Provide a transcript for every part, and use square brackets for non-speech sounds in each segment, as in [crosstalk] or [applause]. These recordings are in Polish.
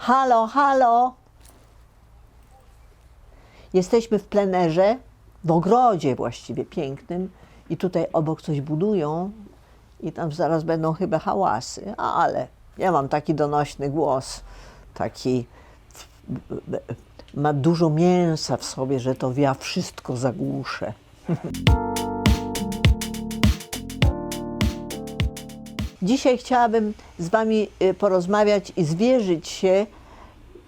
Halo, halo. Jesteśmy w plenerze, w ogrodzie właściwie pięknym i tutaj obok coś budują i tam zaraz będą chyba hałasy, ale ja mam taki donośny głos, taki ma dużo mięsa w sobie, że to ja wszystko zagłuszę. [laughs] Dzisiaj chciałabym z Wami y, porozmawiać i zwierzyć się,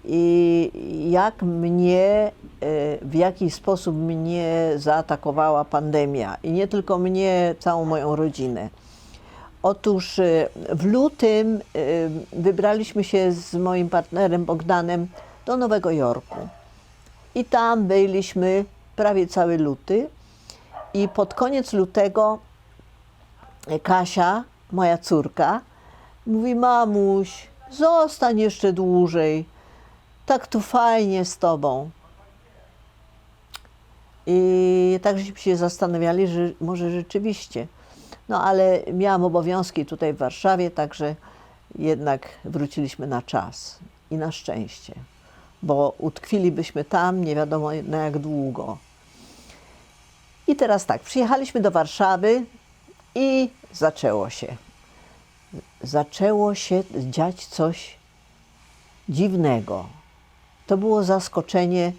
i jak mnie, y, w jaki sposób mnie zaatakowała pandemia. I nie tylko mnie, całą moją rodzinę. Otóż y, w lutym y, wybraliśmy się z moim partnerem Bogdanem do Nowego Jorku. I tam byliśmy prawie cały luty. I pod koniec lutego Kasia, moja córka, mówi: Mamuś, zostań jeszcze dłużej. Tak tu fajnie z tobą. I tak żeśmy się zastanawiali, że może rzeczywiście. No ale miałam obowiązki tutaj w Warszawie, także jednak wróciliśmy na czas i na szczęście, bo utkwilibyśmy tam nie wiadomo na jak długo. I teraz tak, przyjechaliśmy do Warszawy i zaczęło się. Zaczęło się dziać coś dziwnego. To było zaskoczenie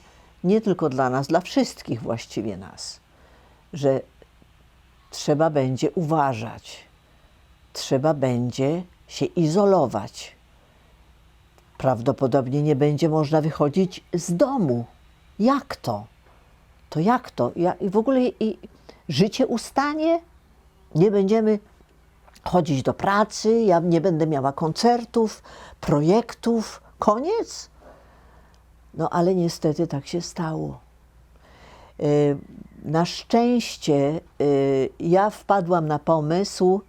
nie tylko dla nas, dla wszystkich właściwie nas, że trzeba będzie uważać, trzeba będzie się izolować. Prawdopodobnie nie będzie można wychodzić z domu. Jak to? To jak to? Ja, I w ogóle i życie ustanie? Nie będziemy chodzić do pracy, ja nie będę miała koncertów, projektów. Koniec? No ale niestety tak się stało. Y, Na szczęście y, ja wpadłam na pomysł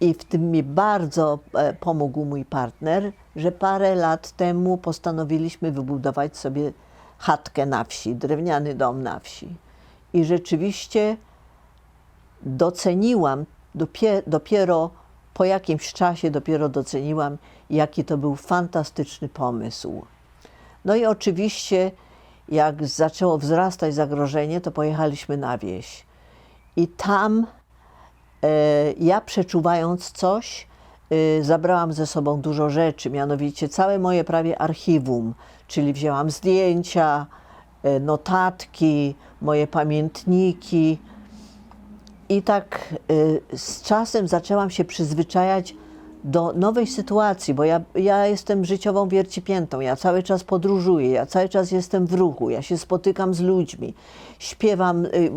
i w tym mi bardzo e, pomógł mój partner, że parę lat temu postanowiliśmy wybudować sobie chatkę na wsi, drewniany dom na wsi. I rzeczywiście doceniłam, dopie, dopiero po jakimś czasie dopiero doceniłam, jaki to był fantastyczny pomysł. No i oczywiście, jak zaczęło wzrastać zagrożenie, to pojechaliśmy na wieś. I tam e, ja przeczuwając coś, e, zabrałam ze sobą dużo rzeczy, mianowicie całe moje prawie archiwum, czyli wzięłam zdjęcia, e, notatki, moje pamiętniki. I tak y, z czasem zaczęłam się przyzwyczajać do nowej sytuacji, bo ja, ja jestem życiową wiercipiętą, ja cały czas podróżuję, ja cały czas jestem w ruchu, ja się spotykam z ludźmi, śpiewam y,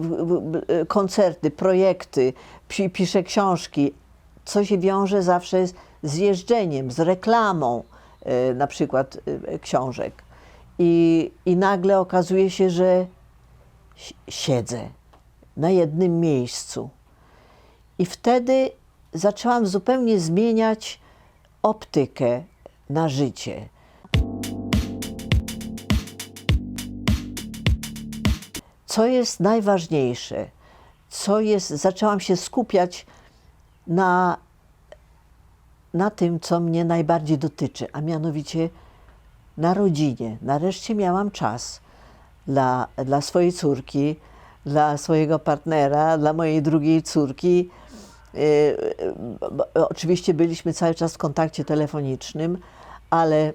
y, koncerty, projekty, pi, piszę książki, co się wiąże zawsze z, jeżdżeniem, z reklamą y, na przykład książek. I, I nagle okazuje się, że si- siedzę na jednym miejscu. I wtedy zaczęłam zupełnie zmieniać optykę na życie. Co jest najważniejsze? Co jest, zaczęłam się skupiać na, na tym, co mnie najbardziej dotyczy, a mianowicie na rodzinie. Nareszcie miałam czas dla, dla swojej córki, dla swojego partnera, dla mojej drugiej córki. Yy, b- b- Oczywiście byliśmy cały czas w kontakcie telefonicznym, ale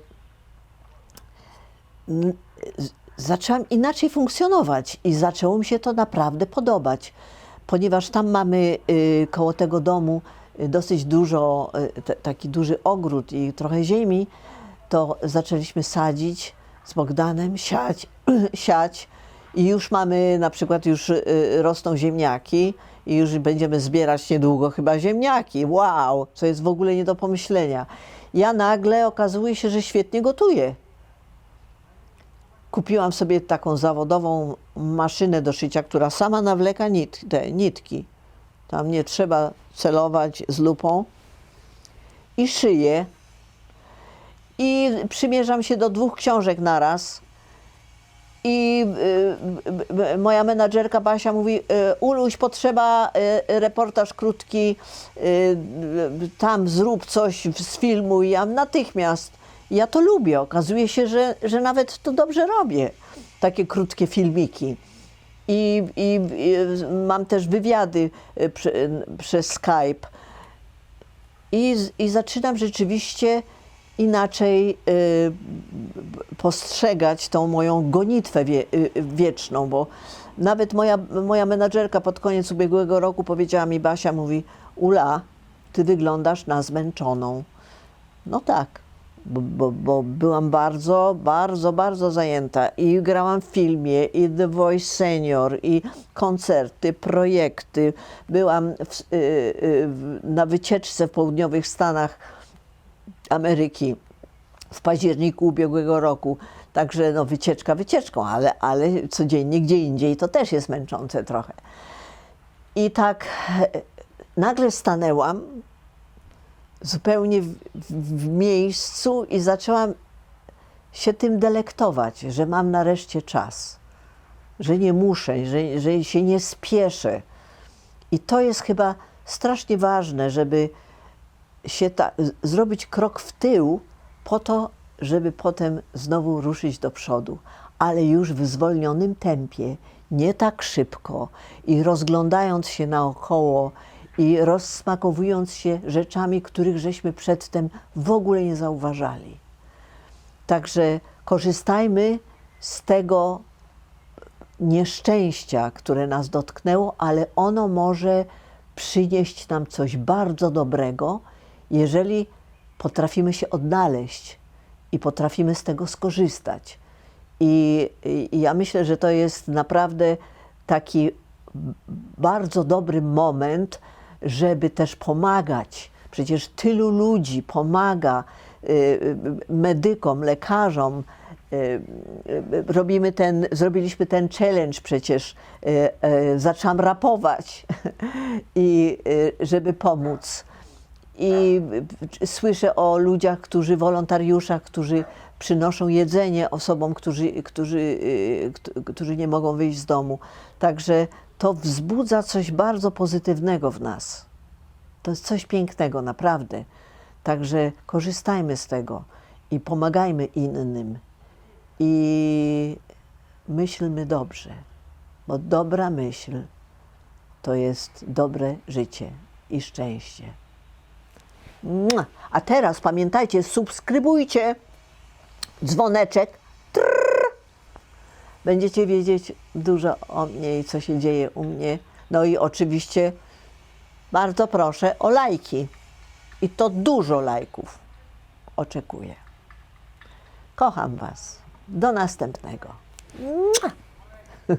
zaczęłam inaczej funkcjonować i zaczęło mi się to naprawdę podobać, ponieważ tam mamy y, koło tego domu y, dosyć dużo, y, taki duży ogród i trochę ziemi, to zaczęliśmy sadzić z Bogdanem, siać, [clears throat] siać i już mamy, na przykład już y, rosną ziemniaki i już będziemy zbierać niedługo chyba ziemniaki. Wow, co jest w ogóle nie do pomyślenia. Ja nagle okazuje się, że świetnie gotuję. Kupiłam sobie taką zawodową maszynę do szycia, która sama nawleka nit, te nitki. Tam nie trzeba celować z lupą. I szyję. I przymierzam się do dwóch książek naraz. I y, y, y, moja menadżerka Basia mówi, Uluś, potrzeba reportaż krótki, tam zrób coś z filmu i ja natychmiast. ja to lubię. Okazuje się, że, że nawet to dobrze robię. Takie krótkie filmiki. I, i, i mam też wywiady prze, przez Skype. I, I zaczynam rzeczywiście inaczej y, postrzegać tą moją gonitwę y, wieczną, bo nawet moja, moja menadżerka pod koniec ubiegłego roku powiedziała mi, Basia mówi, Ula, ty wyglądasz na zmęczoną. No tak, bo, bo, bo byłam bardzo, bardzo, bardzo zajęta i grałam w filmie, i The Voice Senior, i koncerty, projekty. Byłam w, y, na wycieczce w południowych Stanach Ameryki w październiku ubiegłego roku. Także no, wycieczka wycieczką, ale, ale codziennie gdzie indziej to też jest męczące trochę. I tak e, nagle stanęłam zupełnie w, w, miejscu i zaczęłam się tym delektować, że mam nareszcie czas, że nie muszę, że, że się nie spieszę. I to jest chyba strasznie ważne, żeby się ta, zrobić krok w tył po to, żeby potem znowu ruszyć do przodu, ale już w zwolnionym tempie, nie tak szybko i rozglądając się naokoło i rozsmakowując się rzeczami, których żeśmy przedtem w ogóle nie zauważali. Także korzystajmy z tego nieszczęścia, które nas dotknęło, ale ono może przynieść nam coś bardzo dobrego, jeżeli potrafimy się odnaleźć i potrafimy z tego skorzystać. I, i ja myślę, że to jest naprawdę taki bardzo dobry moment, żeby też pomagać. Przecież tylu ludzi pomaga y, y, medykom, lekarzom. Y, Robimy ten, zrobiliśmy ten challenge przecież. Zaczęłam rapować, [laughs] i, żeby pomóc. I słyszę o ludziach, którzy, wolontariuszach, którzy przynoszą jedzenie osobom, którzy, którzy, y, kt- którzy nie mogą wyjść z domu. Także to wzbudza coś bardzo pozytywnego w nas. To jest coś pięknego, naprawdę. Także korzystajmy z tego i pomagajmy innym. I myślmy dobrze, bo dobra myśl to jest dobre życie i szczęście. A teraz pamiętajcie, subskrybujcie dzwoneczek. Trrr. Będziecie wiedzieć dużo o mnie i co się dzieje u mnie. No i oczywiście bardzo proszę o lajki. I to dużo lajków oczekuję. Kocham Was. Do następnego. Mua. [laughs]